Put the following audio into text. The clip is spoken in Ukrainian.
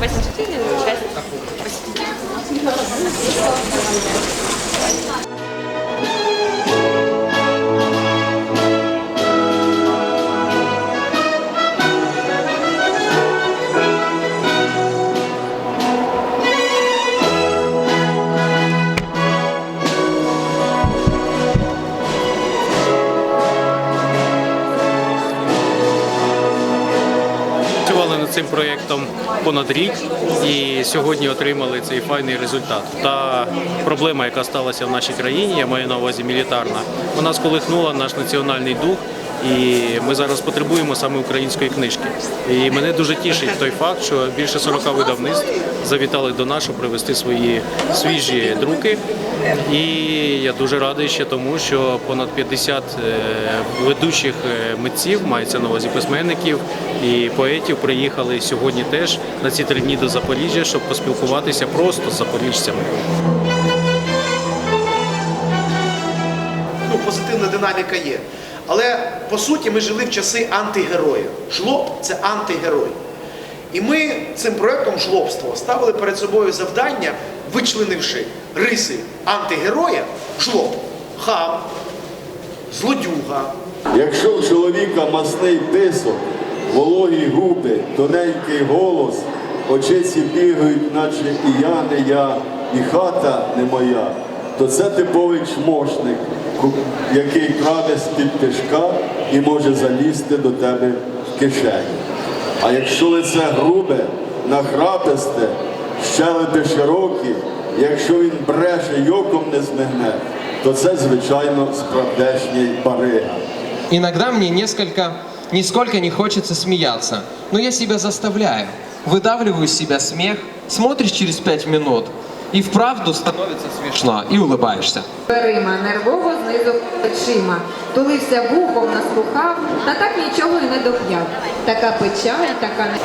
84 или 6? 84. Цим проєктом понад рік і сьогодні отримали цей файний результат. Та проблема, яка сталася в нашій країні, я маю на увазі мілітарна, вона сколихнула наш національний дух. І ми зараз потребуємо саме української книжки. І мене дуже тішить той факт, що більше 40 видавництв завітали до нас, щоб привезти свої свіжі друки. І я дуже радий ще тому, що понад 50 е, ведучих е, митців, мається на увазі письменників і поетів, приїхали сьогодні теж на ці три дні до Запоріжжя, щоб поспілкуватися просто з запоріжцями. ну, позитивна динаміка є. Але по суті ми жили в часи антигероя. Жлоб це антигерой. І ми цим проєктом жлобство ставили перед собою завдання, вичленивши риси антигероя, жлоб, хам, злодюга, Якщо у чоловіка масний писок, вологі губи, тоненький голос, очиці бігають, наче і я не я, і хата не моя, то це типовий чмошник, який краде з-під тишка і може залізти до тебе в кишеню. А якщо лице грубе, нахраписте, щелепи широкі, якщо він бреше й оком не змигне, то це, звичайно, справдешній барига. Иногда мне несколько, нисколько не хочется смеяться, но я себя заставляю. Выдавливаю из себя смех, смотришь через пять минут, и вправду становиться смішно, і улибаєшся. Берима нервово знизу плечима, тулився вухом, наслухав, та так нічого й не доп'яв. Така печаль, така не...